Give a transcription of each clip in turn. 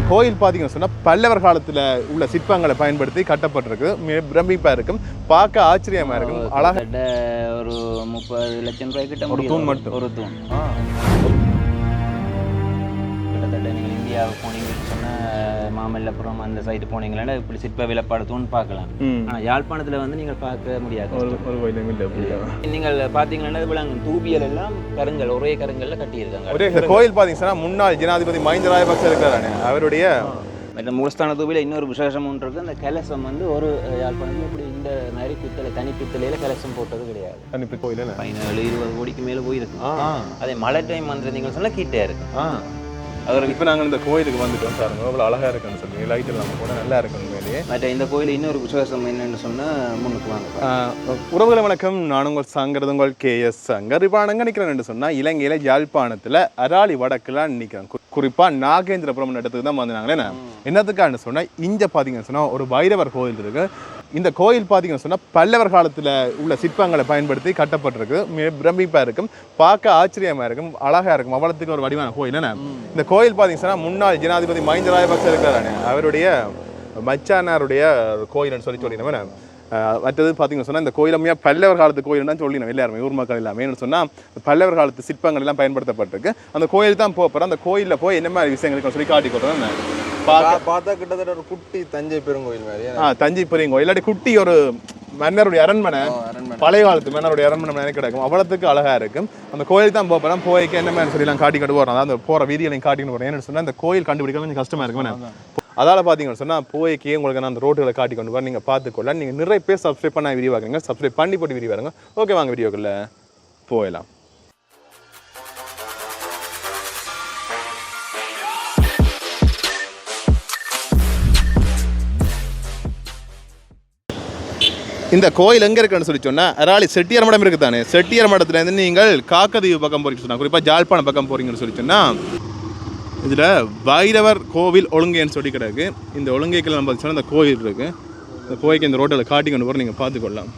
இந்த கோயில் பார்த்தீங்கன்னு சொன்னால் பல்லவர் காலத்தில் உள்ள சிற்பங்களை பயன்படுத்தி கட்டப்பட்டிருக்கு. மிக பிரமிப்பாக இருக்கும். பார்க்க ஆச்சரியமாக இருக்கும். அழகா கிட்டத்தட்ட ஒரு முப்பது லட்சம் ரூபாய் கிட்ட ஒரு. தூண் மட்டும். ஒரு தூண். கிட்டத்தட்ட நீங்கள் இந்தியாவுக்கு போனீங்கன்னு சொன்னால் மாமல்லபுரம் அந்த சைடு போனீங்கன்னா இப்படி சிற்ப விலப்பாடு தூண் பார்க்கலாம். ஆனால் யாழ்ப்பாணத்தில் வந்து நீங்கள் பார்க்க முடியாது? நீங்கள் பார்த்தீங்கன்னா விலங்கு தூபியல் எல்லாம் கருங்கல் ஒரே கருங்கல்ல கட்டியிருக்காங்க. ஒரே இந்த கோயில் பார்த்தீங்கன்னா முன்னாள் ஜனாதிபதி மஹிந்த ராஜபக்ச இருக்கிறாரு அவருடைய மற்ற மூலஸ்தான தூபியில் இன்னொரு விசேஷம் ஒன்று இருக்கு. அந்த கலசம் வந்து ஒரு யாழ்ப்பாணத்தில் இப்படி இந்த மாதிரி பித்தளை தனி பித்தளையில கலசம் போட்டது கிடையாது? பதினேழு இருபது கோடிக்கு மேலே போயிருக்கு. அதே மழை டைம் வந்து நீங்கள் சொன்னால் கிட்டே இருக்கு அவர் இப்போ நாங்கள் இந்த கோயிலுக்கு வந்துட்டோம் பாருங்க அவ்வளோ அழகாக இருக்குன்னு சொல்லி லைட் எல்லாம் கூட நல்லா இருக்கும் உண்மையிலேயே. மற்ற இந்த கோயில் இன்னொரு விசேஷம் என்னன்னு சொன்னால் முன்னுக்கு வாங்க. உறவுகளை வணக்கம். நான் உங்கள் சங்கரது உங்கள் கே எஸ் சங்கர். இப்போ நான் நிற்கிறேன்னு சொன்னால் இலங்கையில் யாழ்ப்பாணத்தில் அராளி வடக்குலாம் நிற்கிறேன் குறிப்பாக நாகேந்திரபுரம் இடத்துக்கு தான் வந்தாங்களே என்னத்துக்கான்னு சொன்னால் இங்கே பார்த்தீங்கன்னு சொன்னால் ஒரு பைரவர் கோயில் இருக்கு. இந்த கோயில் பார்த்தீங்கன்னு சொன்னால் பல்லவர் காலத்தில் உள்ள சிற்பங்களை பயன்படுத்தி கட்டப்பட்டிருக்கு. மிக பிரமிப்பாக இருக்கும். பார்க்க ஆச்சரியமாக இருக்கும். அழகாக இருக்கும். அவ்வளோத்துக்கு ஒரு வடிவான கோயில் என்ன? இந்த கோயில் பார்த்தீங்கன்னா சொன்னால் முன்னாள் ஜனாதிபதி மஹிந்த ராஜபக்ச இருக்கிறாரு அவருடைய மச்சானாருடைய கோயில்னு சொல்லி சொல்லினவன் மற்றது பார்த்தீங்கன்னு சொன்னால் இந்த கோயில் உண்மையாக பல்லவர் காலத்து கோயில் தான் சொல்லினோம் எல்லாருமே ஊர் மக்கள் எல்லாமே என்ன சொன்னால் பல்லவர் காலத்து சிற்பங்கள் எல்லாம் பயன்படுத்தப்பட்டிருக்கு. அந்த கோயில் தான் போகிறோம் அந்த கோயிலில் போய் என்ன மாதிரி விஷயங்களுக்கு சொல்லி காட்டி கொடுத்தோம் பார்த்தா கிட்டத்தட்ட ஒரு குட்டி தஞ்சை பெருங்கோயில் மாதிரி. ஆ தஞ்சை பெரிய கோயில் இல்லாட்டி குட்டி ஒரு மன்னருடைய அரண்மனை. பழைய காலத்து மன்னருடைய அரண்மனை மாதிரி கிடக்கும். அவ்வளோத்துக்கு அழகா இருக்கும். அந்த கோயில் தான் போகிறோம் போய்க்கு என்ன மாதிரி சொல்லி காட்டி கட்டு போகிறோம் அதாவது போகிற வீதிகளையும் காட்டின்னு போகிறேன் ஏன்னு சொன்னால் இந்த கோயில் கண்டுபிடிக்க கொஞ்சம் கஷ்டமா இருக்கும் அதால பார்த்தீங்கன்னு சொன்னால் போய்க்கு உங்களுக்கு நான் அந்த ரோட்டுகளை காட்டி கொண்டு போகிறேன் நீங்கள் பார்த்துக்கொள்ள நீங்கள் நிறைய பேர் சப்ஸ்கிரைப் பண்ண வீடியோ பார்க்குறீங்க சப்ஸ்கிரைப் பண்ணி போட்டு பாருங்க ஓகே வாங்க வீடியோக்குள்ள போயிடலாம் இந்த கோயில் எங்கே இருக்குன்னு சொல்லி சொன்னால் அராளி செட்டியார் மடம் இருக்குது தானே செட்டியார் மடத்துலேருந்து நீங்கள் காக்கதீவு பக்கம் போறீங்கன்னு சொன்னால் குறிப்பாக ஜாழ்ப்பாணம் பக்கம் போகிறீங்கன்னு சொல்லி சொன்னால் இதில் பைரவர் கோவில் ஒழுங்கைன்னு சொல்லி கிடக்கு. இந்த ஒழுங்கைக்கில் நம்ம சொன்னால் இந்த கோயில் இருக்குது இந்த கோயிலுக்கு இந்த ரோட்டில் காட்டி கொண்டு போகிற நீங்கள் பார்த்துக்கொள்ளலாம்.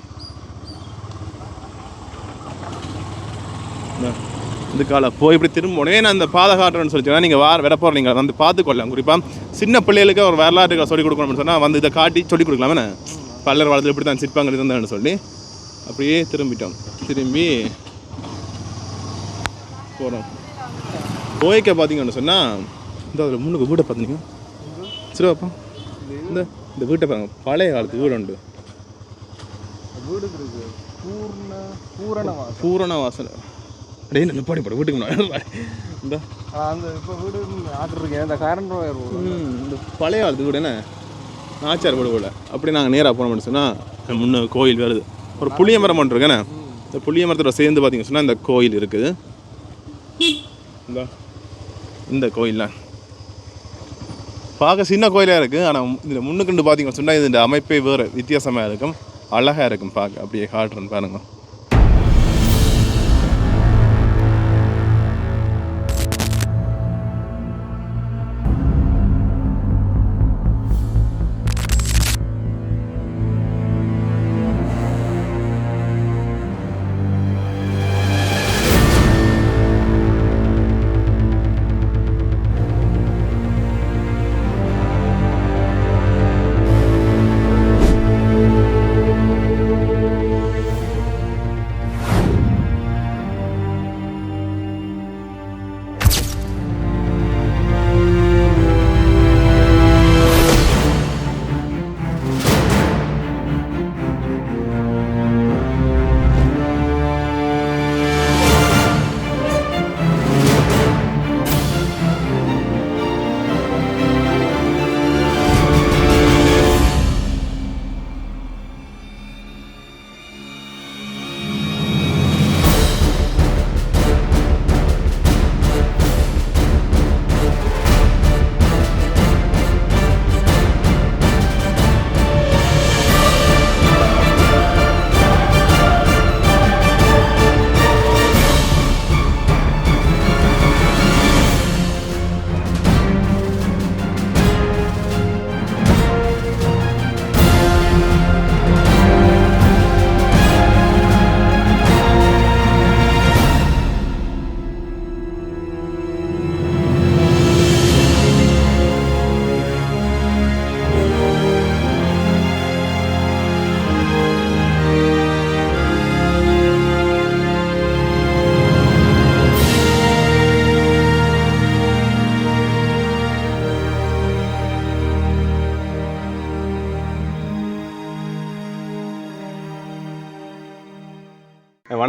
இதுக்கால போய் இப்படி திரும்ப உடனே நான் அந்த பாதை காட்டுறேன்னு சொல்லி சொன்னால் நீங்கள் வார விட நீங்கள் வந்து பார்த்துக்கொள்ளலாம். குறிப்பாக சின்ன பிள்ளைகளுக்கு ஒரு வரலாற்றுகளை சொல்லிக் கொடுக்கணும்னு சொன்னால் வந்து இதை காட்டி சொல்லிக் கொடுக்கலாமே பல்லர் காலத்தில் இப்படி தான் சிற்பங்கள் இருந்தான்னு சொல்லி அப்படியே திரும்பிட்டோம். திரும்பி போகிறோம் கோயிக்க பார்த்தீங்கன்னு சொன்னால் இந்த அதில் முன்னுக்கு வீட்டை பார்த்தீங்க சிறுவாப்பா இந்த இந்த வீட்டை பாருங்க. பழைய காலத்து வீடு உண்டு. பூர்ண வாசல். அப்படியே நிப்பாடி போட வீட்டுக்கு இந்த. அந்த இப்போ வீடு ஆர்டர் இருக்கேன் இந்த கரண்ட் இந்த பழைய காலத்து வீடு என்ன? நாச்சார் படுகொலை அப்படி நாங்கள் நேராக போனோம்னு சொன்னால் முன்னே கோயில் வருது ஒரு புளிய மரம் ஒன்று இந்த புளிய மரத்தோட சேர்ந்து பார்த்தீங்கன்னு சொன்னால் இந்த கோயில் இருக்குது. இந்த இந்த கோயில்லாம் பார்க்க சின்ன கோயிலாக இருக்குது ஆனால் இதில் முன்னுக்குண்டு பார்த்தீங்கன்னு சொன்னால் இதோட அமைப்பே வேறு வித்தியாசமாக இருக்கும் அழகாக இருக்கும் பார்க்க. அப்படியே காட்டுறேன்னு பாருங்க.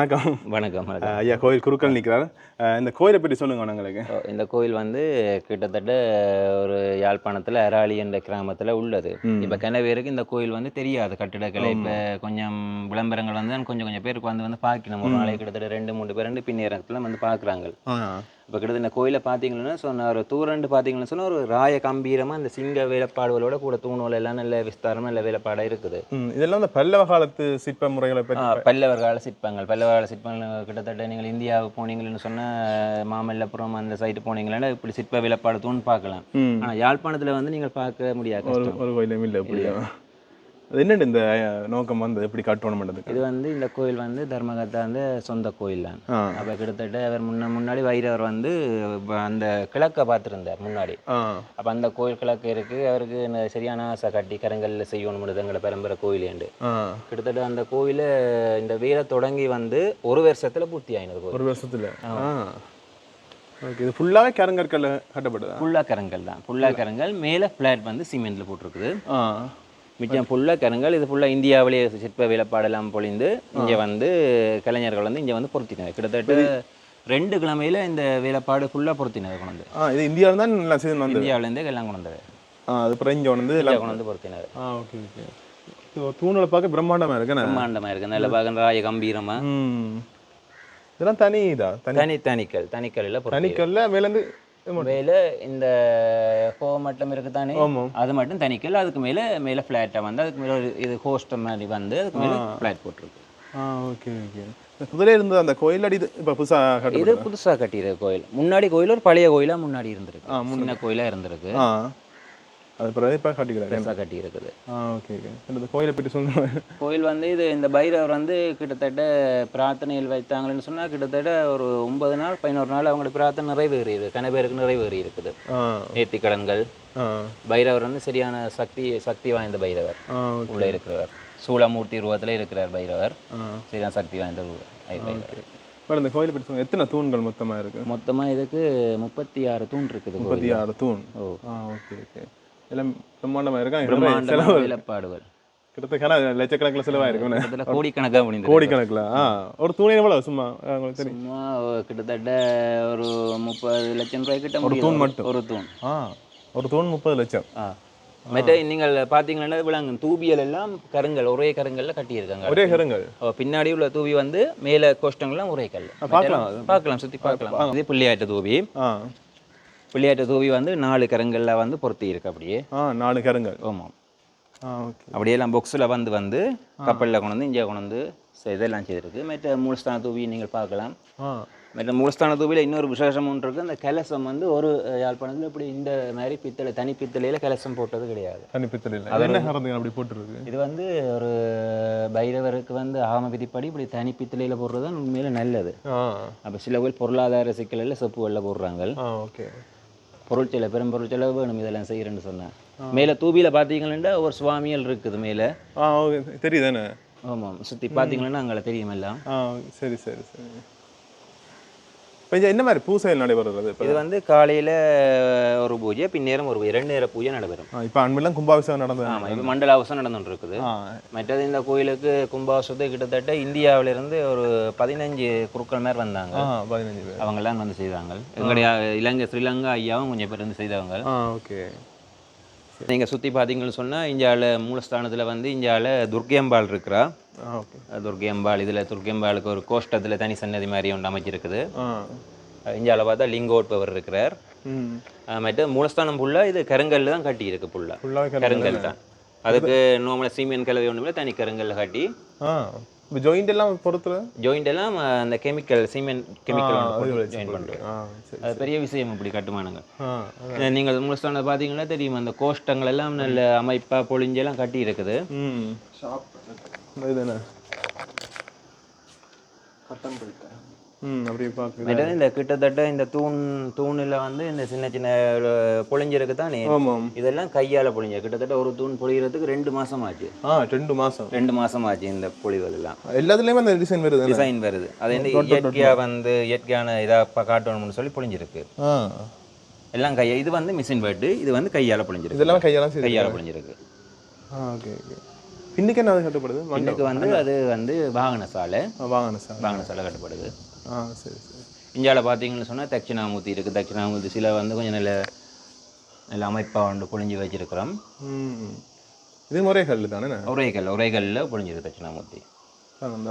வணக்கம். வணக்கம் ஐயா கோயில் குருக்கள் நிற்கிறார் இந்த கோயிலை பற்றி சொல்லுங்க எங்களுக்கு இந்த கோயில் வந்து கிட்டத்தட்ட ஒரு யாழ்ப்பாணத்தில் அராளி என்ற கிராமத்தில் உள்ளது. இப்போ கனவேருக்கு இந்த கோயில் வந்து தெரியாது. கட்டிடக்கலை இப்போ கொஞ்சம் விளம்பரங்கள் வந்து கொஞ்சம் கொஞ்சம் பேருக்கு வந்து வந்து பார்க்கணும். ஒரு நாளைக்கு கிட்டத்தட்ட ரெண்டு மூணு பேர் ரெண்டு பின்னேரத்தில் வந்து பார்க்குறாங்க. இப்போ கிட்டத்தட்ட கோயிலை பார்த்தீங்கன்னா சொன்ன ஒரு தூரண்டு பார்த்தீங்கன்னு சொன்னால் ஒரு ராய கம்பீரமாக இந்த சிங்க வேலைப்பாடுகளோட கூட தூணூல் எல்லாம் நல்ல விஸ்தாரமாக நல்ல வேலைப்பாடாக இருக்குது இதெல்லாம் இந்த பல்லவ காலத்து சிற்ப முறைகளை பல்லவர் கால சிற்பங்கள் பல்லவர் கால சிற்பங்கள் கிட்டத்தட்ட நீங்கள் இந்தியாவுக்கு போனீங்கன்னு சொன்னால் மாமல்லபுரம் அந்த சைடு போனீங்கன்னா இப்படி சிற்ப வேலைப்பாடு தூண் பார்க்கலாம். ஆனால் யாழ்ப்பாணத்தில் வந்து நீங்கள் பார்க்க முடியாது. ஒரு கோயிலும் இல்லை அப்படியா அது என்னண்டு இந்த நோக்கம் வந்து? எப்படி கட்டணும் பண்ணுறதுக்கு இது வந்து இந்த கோயில் வந்து தர்மகத்தா வந்து சொந்த கோயில் தான் அப்போ கிட்டத்தட்ட அவர் முன்ன முன்னாடி வைரவர் வந்து அந்த கிழக்க பார்த்துருந்தார் முன்னாடி. அப்போ அந்த கோயில் கிழக்கு இருக்கு. அவருக்கு சரியான ஆசை கட்டி கரங்கல்ல செய்யணும் எங்களை பரம்பரை கோயிலேண்டு கிட்டத்தட்ட அந்த கோயிலை இந்த வீரை தொடங்கி வந்து ஒரு வருஷத்துல பூர்த்தி ஆயினது கோயில். ஒரு வருஷத்துல? இது ஃபுல்லாகவே கருங்கற்கல்ல கட்டப்படுதா? ஃபுல்லா கரங்கல் தான் ஃபுல்லா கரங்கல் மேலே ஃப்ளாட் வந்து சிமெண்ட்ல போட்டிருக்குது. மிச்சம் ஃபுல்லா கரங்கல் இது ஃபுல்லா இந்தியாவிலேயே சிற்ப வேலைப்பாடெல்லாம் பொழிந்து இங்க வந்து கலைஞர்கள் வந்து இங்க வந்து பொருத்தினார். கிட்டத்தட்ட ரெண்டு கிழமையில இந்த வேலைப்பாடு ஃபுல்லா பொருத்தினார் கொண்டு வந்து. ஆ இது இந்தியாவில் தான் நல்லா சீசன் வந்து இந்தியாவிலேருந்தே எல்லாம் கொண்டு வந்தார் ஆ அது அப்புறம் இங்கே வந்து இந்தியா எல்லாம் கொண்டு வந்து பொருத்தினார். ஆ ஓகே ஓகே. தூணில் பார்க்க பிரம்மாண்டமாக இருக்குண்ணே பிரம்மாண்டமா இருக்கு. நல்ல பாகம் ராய கம்பீரமா. ம். இதெல்லாம் தனி இதா? தனி தனி தனிக்கல் தனிக்கல்ல தனிக்கல்ல மேலேருந்து மேல இந்த ஹோ மட்டம் இருக்கு தானே ஆமாம். அது மட்டும் தனிக்கல் அதுக்கு மேல மேல ஃப்ளாட்டா வந்து அதுக்கு மேல ஒரு இது ஹோஸ்ட் மாதிரி வந்து அதுக்கு மேல ஃப்ளாட் போட்டிருக்கு. ஓகே ஓகே முதலே இருந்தது அந்த கோயில் அடி இது இப்போ புதுசாக இது கட்டப்பட்டு புதுசா கட்டியிருக்க கோயில். முன்னாடி கோயில் ஒரு பழைய கோயிலா முன்னாடி இருந்திருக்கு. சின்ன கோயிலா இருந்திருக்கு. அது இப்போ கட்டிக்கிறாரு. பெருசா கட்டி இருக்குது ஆ ஓகே ஓகே இந்த கோயிலை பற்றி சொல்லுங்க. கோயில் வந்து இது இந்த பைரவர் வந்து கிட்டத்தட்ட பிரார்த்தனைகள் வைத்தாங்கன்னு சொன்னா கிட்டத்தட்ட ஒரு ஒன்பது நாள் பதினோரு நாள் அவங்களுக்கு பிரார்த்தனை நிறைவேறி இருக்கு கன பேருக்கு நிறைவேறி இருக்குது ஆ. நேர்த்திக்கடன்கள். ஆ. பைரவர் வந்து சரியான சக்தி சக்தி வாய்ந்த பைரவர். உள்ள இருக்கிறவர். சூளமூர்த்தி உருவத்துல இருக்கிறார் பைரவர். சரியான சக்தி வாய்ந்த பைரவர். மேடம் இந்த கோயிலை பற்றி எத்தனை தூண்கள் மொத்தமாக இருக்கு? மொத்தமா இதுக்கு முப்பத்தி ஆறு தூண் இருக்குது முப்பத்தி. ஆறு தூண். ஓ. ஆ ஓகே ஓகே எல்லாம் பிரம்மாண்டமாக இருக்கா? பிரம்மாண்டமான வேலைப்பாடுகள். கிட்டத்தட்ட லட்சக்கணக்கில் செலவாயிருக்கும் இதுல கோடிக்கணக்காக முடிந்தது. கோடிக்கணக்கில் ஆ. ஒரு தூண் எவ்வளவு? சும்மா உங்களுக்கு தெரியும். சும்மா கிட்டத்தட்ட ஒரு முப்பது லட்சம் ரூபாய் கிட்ட ஒரு. தூண் மட்டும்? ஒரு தூண். ஆ ஒரு தூண் முப்பது லட்சம். ஆ. மற்ற நீங்கள் பார்த்தீங்கன்னா விலங்கு? தூபியல் எல்லாம் கருங்கல் ஒரே கருங்கல்ல கட்டியிருக்காங்க. ஒரே கருங்கல். பின்னாடி உள்ள தூவி வந்து மேல கோஷ்டங்கள்லாம் ஒரே கல். பார்க்கலாம். பார்க்கலாம் சுத்தி பார்க்கலாம். இது பிள்ளையாட்ட தூவி. ஆ பிள்ளையாட்ட தூவி வந்து நாலு கருங்கல்ல வந்து பொருத்தி இருக்கு அப்படியே. ஆ நாலு கருங்கல் ஆமாம் அப்படியே எல்லாம் பாக்ஸில் வந்து வந்து கப்பலில் கொண்டு வந்து இங்கே கொண்டு வந்து இதெல்லாம் செய்திருக்கு. மற்ற மூலஸ்தான தூவி நீங்கள் பார்க்கலாம். மற்ற மூலஸ்தான தூவியில் இன்னொரு விசேஷம் ஒன்று இருக்குது அந்த கலசம் வந்து ஒரு யாழ்ப்பாணத்தில் இப்படி இந்த மாதிரி பித்தளை தனி பித்தளையில் கலசம் போட்டது கிடையாது. என்ன காரணத்துக்கு அப்படி போட்டுருக்கு? இது வந்து ஒரு பைரவருக்கு வந்து ஆம விதிப்படி இப்படி தனி பித்தளையில் போடுறது தான் உண்மையில நல்லது. அப்போ சில கோயில் பொருளாதார சிக்கலில் செப்பு வெள்ள போடுறாங்க. ஓகே. பொருட்செலவு பெரும் பொருட்செலவு வேணும் இதெல்லாம் செய்கிறேன்னு சொன்னேன். மேலே தூபியில் பார்த்தீங்கன்னா ஒரு சுவாமியல் இருக்குது மேலே. தெரியுதானே? ஆமாம். சுற்றி பார்த்தீங்கன்னா அங்கே தெரியும் எல்லாம். சரி சரி சரி. இப்போ என்ன மாதிரி பூசைகள் நடைபெறுறது இப்போ இது வந்து காலையில் ஒரு பூஜை பின்னேரம் ஒரு பூஜை. ரெண்டு நேர பூஜை நடைபெறும். இப்போ அன்பிலாம் கும்பாபிஷேகம் நடந்தது. ஆமாம் இப்போ மண்டலாவசம் நடந்துட்டு இருக்குது மற்றது இந்த கோயிலுக்கு கும்பாவசத்துக்கு கிட்டத்தட்ட இந்தியாவிலிருந்து ஒரு பதினஞ்சு குருக்கள் மேல் வந்தாங்க. பதினஞ்சு பேர். அவங்கெல்லாம் வந்து செய்தாங்க. எங்களுடைய இலங்கை ஸ்ரீலங்கா ஐயாவும் கொஞ்சம் பேர் வந்து செய்தவங்க. ஓகே. நீங்கள் சுற்றி பார்த்தீங்கன்னு சொன்னால் இந்தியாவில் மூலஸ்தானத்தில் வந்து இந்தியாவில் துர்க்கியம்பாள் இருக்கிறா. துர்க்கியம்பாள் இதில் துர்க்கியம்பாளுக்கு ஒரு கோஷ்டத்தில் தனி சன்னதி மாதிரி ஒன்று அமைச்சிருக்குது இந்தியாவில் பார்த்தா லிங்கோட்பவர் இருக்கிறார். மற்ற மூலஸ்தானம் ஃபுல்லாக இது கருங்கல்ல தான் கட்டி இருக்கு ஃபுல்லாக ஃபுல்லாக கருங்கல் தான். அதுக்கு நார்மலாக சீமெண்ட் கலவை ஒன்றுமே தனி கருங்கல்ல கட்டி. ஜாயிண்ட் எல்லாம் பொறுத்துறது ஜாயிண்ட் எல்லாம் அந்த கெமிக்கல் சீமெண்ட் கெமிக்கல் ஜாயின் பண்ணுறோம் அது பெரிய விஷயம் இப்படி கட்டுமானங்க. நீங்கள் மூலஸ்தானம் பார்த்தீங்கன்னா தெரியும் அந்த கோஷ்டங்கள் எல்லாம் நல்ல அமைப்பாக பொழிஞ்செல்லாம் கட்டி இருக்குது. ம். இதுதானே ம் அப்படியே இந்த கிட்டத்தட்ட இந்த தூண் தூணில் வந்து இந்த சின்ன சின்ன பொழிஞ்சிருக்கு தானே? இதெல்லாம் கையால் பொழிஞ்ச கிட்டத்தட்ட ஒரு தூண் பொழிகிறதுக்கு ரெண்டு மாசம் ஆச்சு ஆ ரெண்டு மாதம் ரெண்டு மாசம் ஆச்சு இந்த எல்லாம் எல்லாத்துலேயுமே அந்த டிசைன் வருது டிசைன் வருது. அது வந்து இயற்கையாக வந்து இயற்கையான இதாக காட்டணும்னு சொல்லி பொழிஞ்சிருக்கு. எல்லாம் கையா இது வந்து மிஷின் பேட்டு இது வந்து கையால் பொழிஞ்சிருக்கு. இதெல்லாம் சரி கையால் பொழிஞ்சிருக்கு. ஓகே ஓகே பின்னுக்கு என்ன கட்டப்படுது? இன்னைக்கு வந்து அது வந்து வாகன சாலை வாகன சார் வாகன சாலை கட்டப்படுது. ஆ சரி சரி. இந்தியாவில் பார்த்தீங்கன்னு சொன்னால் தட்சிணாமூர்த்தி இருக்குது தட்சிணாமூர்த்தி சிலை வந்து கொஞ்சம் நல்ல நல்ல அமைப்பாக வந்து பொழிஞ்சு வச்சிருக்கிறோம். ம் இது முறை கல் தானே? உரைகள் உரைகளில் பொழிஞ்சிருக்கு தட்சிணாமூர்த்தி.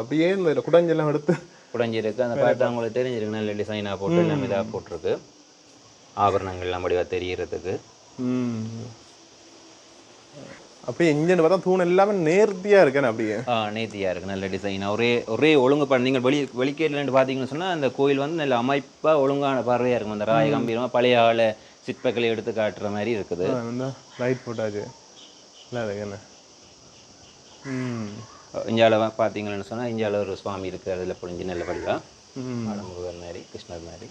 அப்படியே இந்த குடஞ்செல்லாம் எடுத்து புடஞ்சிருக்கு அந்த பார்த்தா அவங்களுக்கு தெரிஞ்சிருக்கு. நல்ல டிசைனாக போட்டு எல்லாம் இதாக போட்டிருக்கு. ஆபரணங்கள்லாம் வடிவாக தெரியறதுக்கு. அப்படியே இன்ஜின் பார்த்தா தூண் எல்லாமே நேர்த்தியாக இருக்கேன் அப்படியே. ஆ நேர்த்தியாக இருக்குது நல்ல டிசைன் ஒரே ஒரே ஒழுங்கு பண்ண நீங்கள் வெளி வெளிக்கேட்டில் பார்த்தீங்கன்னு சொன்னால் அந்த கோயில் வந்து நல்ல அமைப்பாக ஒழுங்கான பார்வையாக இருக்கும். அந்த ராய கம்பீரமாக பழைய ஆள சிற்பங்களை எடுத்து காட்டுற மாதிரி இருக்குது. லைட் போட்டாச்சு. அது என்ன? ம். இந்தியாவில் பார்த்தீங்கன்னு சொன்னால் இந்தியாவில் ஒரு சுவாமி இருக்குது அதில் புரிஞ்சு நல்ல வடிவா மாதிரி கிருஷ்ணர் மாதிரி.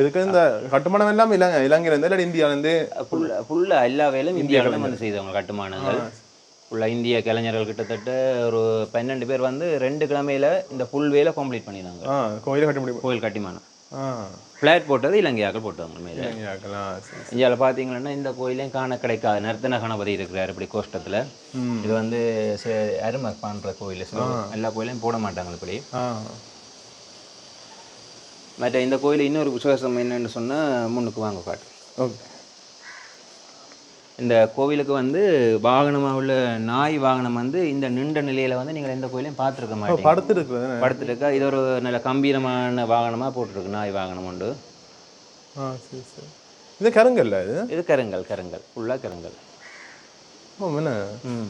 இதுக்கு இந்த கட்டுமானம் எல்லாம் இலங்கை இலங்கையிலேருந்து இல்லை இந்தியாவிலேருந்து? ஃபுல்லாக ஃபுல்லாக எல்லா வேலையும் இந்தியாவில் வந்து செய்தவங்க கட்டுமானங்கள். ஃபுல்லாக இந்திய கலைஞர்கள் கிட்டத்தட்ட ஒரு பன்னெண்டு பேர் வந்து ரெண்டு கிழமையில இந்த ஃபுல் வேலை கம்ப்ளீட் பண்ணினாங்க ஆ கோயிலை கட்ட முடியும் கோயில் கட்டுமானம். ஃப்ளாட் போட்டது இலங்கையாக்கள் போட்டவங்க மேலே. இந்தியாவில் பார்த்தீங்கன்னா இந்த கோயிலையும் காண கிடைக்காது. நர்த்தன கணபதி இருக்கிறார் இப்படி கோஷ்டத்தில். இது வந்து அருமை பண்ணுற கோயில் எல்லா கோயிலையும் போட மாட்டாங்க இப்படி. மற்ற இந்த கோயில் இன்னொரு விசுவாசம் என்னன்னு சொன்னால் முன்னுக்கு வாங்க காட்டு. ஓகே. இந்த கோவிலுக்கு வந்து வாகனமாக உள்ள நாய் வாகனம் வந்து இந்த நின்ற நிலையில வந்து நீங்கள் எந்த கோயிலையும் பார்த்துருக்க மாட்டீங்க. படுத்து இருக்கிறது படுத்துருக்கா? இது ஒரு நல்ல கம்பீரமான வாகனமாக போட்டிருக்கு நாய் வாகனம் உண்டு. ஆ சரி சரி. இது கருங்கல்ல இது? இது கருங்கல் கருங்கல். ஃபுல்லாக கருங்கல். ஓ என்ன? ம்.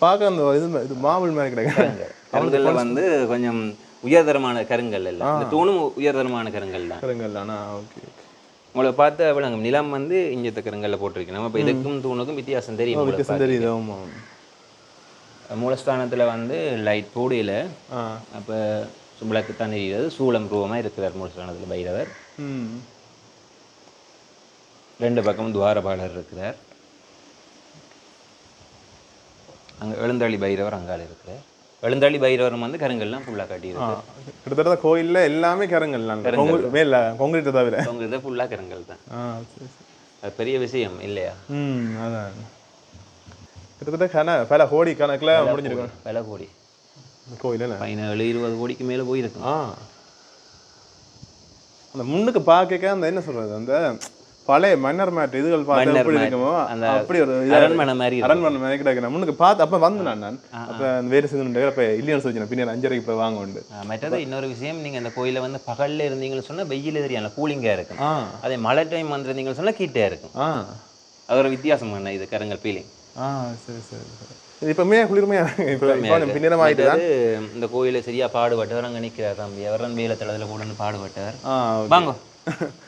பார்க்க அந்த இது இது மாவுள் மாதிரி கிடையாது கருங்கல்ல வந்து கொஞ்சம் உயர்தரமான கருங்கல் எல்லாம் இந்த தூணும் உயர்தரமான கருங்கல் தான். கருங்கல்லானா ஓகே ஓகே. உங்களை பார்த்து விளங்கும். நிலம் வந்து இஞ்சத்த கருங்கல்ல போட்டிருக்கணும். அப்போ இதுக்கும் தூணுக்கும் வித்தியாசம் தெரியும் வித்தியாசம் தெரியுது. ஆமாம். மூலஸ்தானத்தில் வந்து லைட் போடையில் அப்போ விளக்கு தான் தெரியுது சூளம் ரூபமாக இருக்கிறார் மூலஸ்தானத்தில் பைரவர். ரெண்டு பக்கமும் துவாரபாலர் இருக்கிறார். அங்கே எழுந்தாளி பைரவர் அங்கால இருக்கிறார். எழுந்தாளி பைரவரும் வந்து கருங்கல்லாம் ஃபுல்லாக ஆ கட்டியிருக்கு. கிட்டத்தட்ட கோயில்ல எல்லாமே கருங்கல்லாம். கொங்கு மேல கொங்கிட்ட தவிர. இதை ஃபுல்லாக கருங்கல் தான். அது பெரிய விஷயம் இல்லையா? ம் அதான். கிட்டத்தட்ட கண பல கோடி கணக்கில் முடிஞ்சிருக்கும். விலை கோடி. கோயில் பதினேழு இருபது கோடிக்கு மேலே போயிருக்கு ஆ. அந்த முன்னுக்கு பார்க்க அந்த என்ன சொல்றது அந்த பழைய மன்னர் மேட் இதுகள் பார்த்து எப்படி இருக்குமோ அப்படி ஒரு அரண்மனை மாதிரி. அரண்மனை மாதிரி கிடக்கு முன்னுக்கு பார்த்து அப்போ வந்தேன் நான். அப்போ அந்த வேறு சிந்து அப்போ இல்லைன்னு சொல்லிச்சேன் பின்னாடி அஞ்சரைக்கு போய் வாங்க உண்டு மற்றது இன்னொரு விஷயம் நீங்கள் அந்த கோயிலில் வந்து பகலில் இருந்தீங்கன்னு சொன்னால் வெயில் தெரியும். கூலிங்காக இருக்கும். அதே மழை டைம் வந்திருந்தீங்கன்னு சொன்னால் கீட்டே இருக்கும். அது ஒரு வித்தியாசம் பண்ண இது கருங்கல் ஃபீலிங் ஆ சரி சரி சரி. குளிர்மையா? இந்த கோயிலை சரியா பாடுபட்டவர் அங்கே நிற்கிறார் தம்பி. அவர் வேலை தளத்தில் கூட பாடுபட்டவர். வாங்க.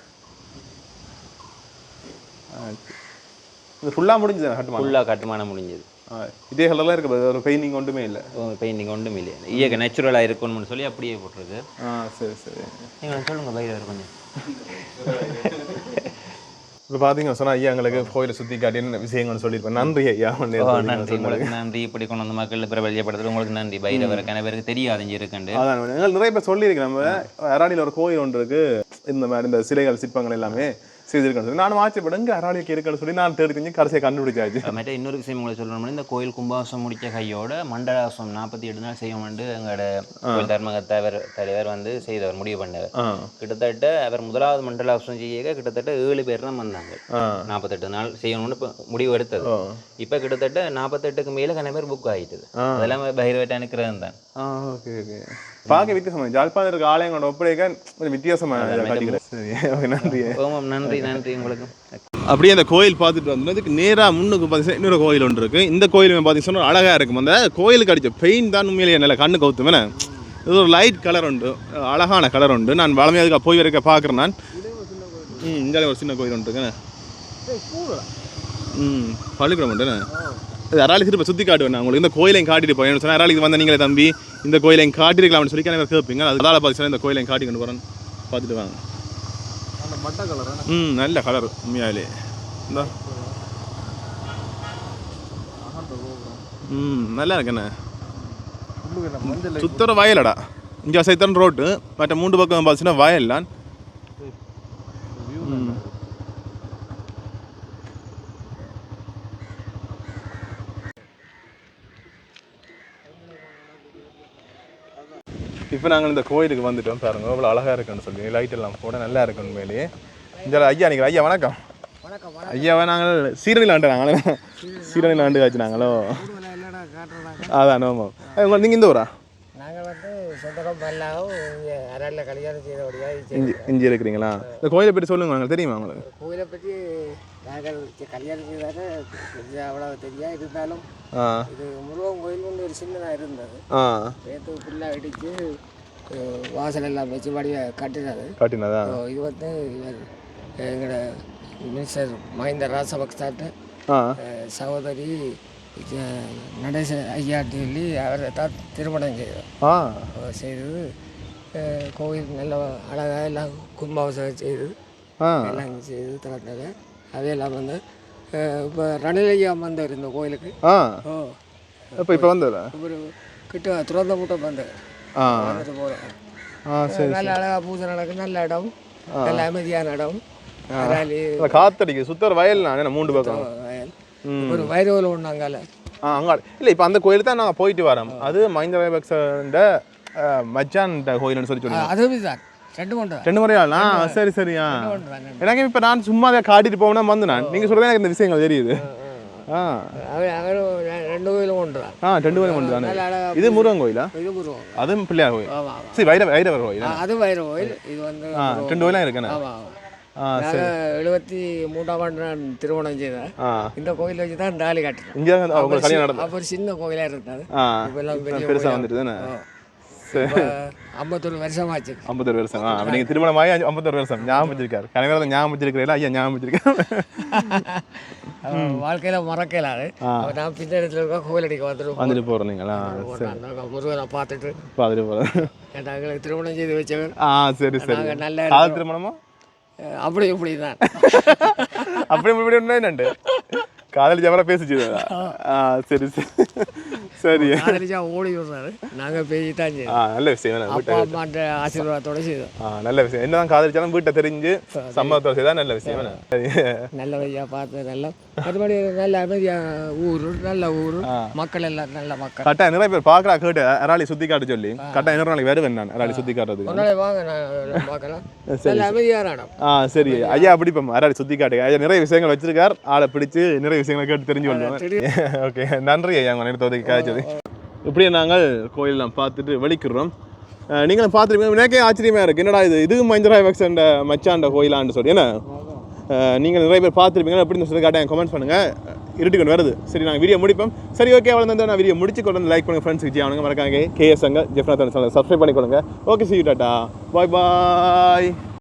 இது ஃபுல்லாக முடிஞ்சது? கட்டுமானம்? ஃபுல்லாக கட்டுமானம் முடிஞ்சது. இதே கலர்லாம் இருக்கு ஒரு பெயிண்டிங் ஒன்றுமே இல்லை. பெயிண்டிங் ஒன்றும் இல்லை. இயக்க நேச்சுரலாக இருக்கணும்னு சொல்லி அப்படியே போட்டிருக்கு. ஆ சரி சரி. நீங்கள் சொல்லுங்கள் பைரவர் கொஞ்சம். இப்போ பார்த்தீங்க சொன்னா ஐயா எங்களுக்கு கோயிலை சுற்றி காட்டின்னு விஷயங்கள்னு சொல்லியிருப்பேன். நன்றி ஐயா. நன்றி உங்களுக்கு நன்றி. இப்படி கொண்டு வந்த மக்கள் பிரபலியப்படுத்துறது உங்களுக்கு நன்றி. பைரவர் கன பேருக்கு தெரியாது இங்கே இருக்குண்டு. அதான் நிறைய பேர் சொல்லியிருக்கேன் நம்ம அராடியில் ஒரு கோயில் ஒன்று இருக்கு. இந்த மாதிரி இந்த சிலைகள் சிற்பங்கள் எல்லாமே. செய்திருக்கேன்னு சொல்லி. நானும் ஆச்சரியப்படும் இங்கே இருக்குன்னு சொல்லி நான் தேடி தெரிஞ்சு கடைசியை கண்டுபிடிச்சாச்சு. மற்ற இன்னொரு விஷயம் உங்களுக்கு சொல்லணும்னா இந்த கோயில் கும்பாசம் முடிச்ச கையோட மண்டலாசம் நாற்பத்தி எட்டு நாள் செய்ய வந்து எங்களோட கோயில் தர்மகத்தவர் தலைவர் வந்து செய்தவர் முடிவு பண்ணவர். கிட்டத்தட்ட அவர் முதலாவது மண்டலாசம் செய்ய கிட்டத்தட்ட ஏழு பேர் தான் வந்தாங்க. நாற்பத்தெட்டு நாள் செய்யணும்னு இப்போ முடிவு எடுத்தது. இப்போ கிட்டத்தட்ட நாற்பத்தெட்டுக்கு மேலே கன பேர் புக் ஆகிட்டுது அதெல்லாம் பைரவட்ட அனுக்கிறது தான். ஓகே ஓகே பார்க்க வித்தியாசமா ஜாழ்ப்பாணம் இருக்க ஆலயங்களோட ஒப்படைக்க கொஞ்சம் வித்தியாசமா சரி நன்றி. நன்றி நன்றி உங்களுக்கு. அப்படியே அந்த கோயில் பார்த்துட்டு வந்ததுக்கு நேராக முன்னுக்கு பார்த்தீங்கன்னா இன்னொரு கோயில் ஒன்று இருக்குது இந்த கோயில் பார்த்தீங்கன்னா சொன்னா அழகாக இருக்கும். அந்த கோயிலுக்கு அடிச்ச பெயிண்ட் தான் உண்மையிலேயே நல்ல கண்ணு கவுத்துமே இது ஒரு லைட் கலர் உண்டு. அழகான கலர் உண்டு. நான் வளமையாக அதுக்கு போய் வரைக்க பார்க்குறேன் நான். ம் இங்கே ஒரு சின்ன கோயில் ஒன்று இருக்குண்ணே ம் பள்ளிக்கூடம் உண்டுண்ணே அராளி திருப்பி சுற்றி காட்டுவேன் நான். உங்களுக்கு இந்த கோயிலையும் காட்டிட்டு போய் சொன்னால் அராளிக்கு வந்த நீங்களே தம்பி இந்த கோயிலையும் காட்டிருக்கலாம்னு சொல்லி எனக்கு கேட்பீங்க. அதனால பார்த்தீங்கன்னா இந்த கோயிலையும் காட்டி கொண்டு போகிறேன் பார்த்துட்டு வாங்க. ம் நல்ல கலர் உண்மையாலே. இந்த. ம் நல்லா இருக்குண்ணே சுத்தர வயலடா. இங்கே சைத்தன் ரோட்டு மற்ற மூன்று பக்கம் பார்த்தீங்கன்னா வயல்லாம் ம். இப்போ நாங்கள் இந்த கோயிலுக்கு வந்துட்டோம் பாருங்க. இவ்வளோ அழகாக இருக்குன்னு சொல்லி லைட் எல்லாம் போட நல்லா இருக்குன்னு மேலே இந்த ஐயா நிற்கிற ஐயா வணக்கம். வணக்கம் ஐயாவை நாங்கள் சீரணியில் ஆண்டு நாங்களே சீரணியில் ஆண்டு காய்ச்சி நாங்களோ? அதான் ஆமாம் நீங்கள் இந்த ஊரா? நாங்கள் வந்து சொந்தகம் பல்லாவும் இங்கே அரையில் கல்யாணம் செய்தபடியாக இஞ்சி இஞ்சி இருக்கிறீங்களா? இந்த கோயிலை பற்றி சொல்லுங்க உங்களுக்கு தெரியுமா உங்களுக்கு? கோயிலை பற்றி நாங்கள் கொஞ்சம் அவ்வளோ தெரியா இருந்தாலும் இது முருகன் கோயில் ஒன்று ஒரு சின்னதாக இருந்தது. நேற்று ஃபுல்லாக இடித்து அஹ், வாசல் எல்லாம் வச்சு வடிவ கட்டினது. காட்டினதா? இது வந்து எங்களோட மினிஸ்டர் மஹிந்த ராசபக்சாட்ட சகோதரி இது நடேச ஐயாட்டு சொல்லி அவரை தான் திருமணம் செய்தோம் அவர் செய்தது. கோவில் நல்ல அழகாக எல்லாம் கும்பாபிஷேகம் செய்து எல்லாம் செய்து திறந்தது அதையெல்லாம் வந்து இப்போ ரணிலையா வந்தார் இந்த கோயிலுக்கு. ஆ. ஓ. இப்போ இப்போ வந்ததா ஒரு கிட்ட திறந்த மூட்டம் வந்தார் ஆ. ஆ சரி நல்ல அழகாக பூஜை நடக்கும் நல்ல இடம். நல்ல அமைதியான இடம். காத்தடிக்கு சுத்தர் வயல் நான் மூன்று பக்கம். வயல். ஒரு வைரவில் ஒன்றாங்கால ஆ அங்கே இல்லை இப்போ அந்த கோயில் தான் நாங்கள் போயிட்டு வரோம். அது மஹிந்த ராஜபக்சண்ட மச்சான் கோயில்னு சொல்லி சொல்லுங்க அதுவும் தான் ரெண்டு கொண்டு தான் ரெண்டு முறையா ஆ சரி சரியா எனக்கு இப்போ நான் சும்மா அதை காட்டிட்டு போனா வந்து நான். நீங்கள் சொல்கிறது எனக்கு இந்த விஷயங்கள் தெரியுது. ஆ ரெண்டு கோயிலும் கொண்டு தான் ஆ ரெண்டு கோயில் கொண்டு தானே நல்ல அழகாக இது முருகன் கோயிலா? இது முருகன் அதுவும் பிள்ளையார் கோயில். சரி வைர வைரவர் கோயில் அது வைர கோயில். இது வந்து ஆ ரெண்டு கோயிலாம் இருக்குண்ணே எழுபத்தி மூன்றாம் ஆண்டு நான் திருமணம் செய்தேன். இந்த கோயில் வச்சு தான் தாலி கட்டினோம். இங்கே அவங்க கல்யாணம் நடந்தது. அப்போ ஒரு சின்ன கோயிலாக இருந்தது இப்போ எல்லாம் பெரிய பெருசாக வந்துட்டு தானே? ஐம்பத்தொரு வருஷமாச்சு. ஐம்பத்தொரு வருஷம்? ஆ நீங்கள் திருமணம் ஆகி ஐம்பத்தொரு வருஷம். ஞாபகம் வச்சிருக்காரு. கனவேல ஞாபகம் வச்சிருக்கிறீங்களா? ஐயா ஞாபகம் வச்சிருக்கேன் வாழ்க்கையில் மறக்கலாது அப்ப நான் பின்னடத்தில் இருக்க? கோயில் அடிக்க வந்துடும் வந்துட்டு போகிறோம் நீங்களா முருகனை பார்த்துட்டு. பார்த்துட்டு போகிறேன் நாங்களுக்கு திருமணம் செய்து வச்சவர் ஆ சரி சரி. நல்ல திருமணமா? அப்படி இப்படி தான் அப்படி இப்படி என்னண்டு? காதலி ஜவரா பேசிச்சு சரி சரி. சரி. காதலிச்சா ஓடி விடுறாரு. நாங்கள் பேசி தான் செய்தோம். ஆ நல்ல விஷயம். அப்பா அம்மான்ற ஆசீர்வாதத்தோட செய்தோம். ஆ நல்ல விஷயம். என்னதான் காதலிச்சாலும் வீட்டை தெரிஞ்சு சம்மதத்தோட செய்தா நல்ல விஷயம் நல்ல வழியாக பார்த்து நல்லா மறுபடி நல்ல அமைதியாக ஊர் நல்ல ஊர். மக்கள் எல்லாம் நல்ல மக்கள். கரெக்டாக நிறைய பேர் பார்க்கறா கேட்டு. அராளி சுத்தி காட்ட சொல்லி கரெக்டாக இன்னொரு நாளைக்கு வருவேன் நான் அராளி சுத்தி காட்டுறதுக்கு ஒரு நாளைக்கு வாங்க நான் பார்க்கலாம். நல்ல அமைதியான இடம். ஆ சரி. ஐயா பிடிப்போம் அராளி சுத்தி காட்டுங்க ஐயா நிறைய விஷயங்கள் வச்சிருக்கார். ஆளை பிடிச்சு நிறைய விஷயங்களை கேட்டு தெரிஞ்சு கொள்வோம் ஓகே நன்றி ஐயா உங்க நேரத்தை காய்ச்சது இப்படியே நாங்கள் கோயிலெல்லாம் பார்த்துட்டு வெளிக்கிறோம் நீங்களும் பார்த்துருப்பீங்க. எனக்கே ஆச்சரியமா இருக்கு. என்னடா இது? இது மஞ்சராய் பக்சண்ட மச்சாண்ட கோயிலான்னு சொல்லி என்ன? நீங்கள் நிறைய பேர் பார்த்துருப்பீங்க எப்படி சொல்லி காட்டாங்க கமெண்ட் பண்ணுங்க. இருட்டு கொண்டு வருது. சரி நாங்கள் வீடியோ முடிப்போம். சரி ஓகே அவ்வளோ தான் நான் வீடியோ முடிச்சு கொண்டு வந்து லைக் பண்ணுங்க ஃப்ரெண்ட்ஸுக்கு அவனுங்க மறக்காங்க கேஎஸ் அங்க ஜெஃப்னா சேனல் சப்ஸ்கிரைப் பண்ணிக்கொடுங்க okay see tata bye bye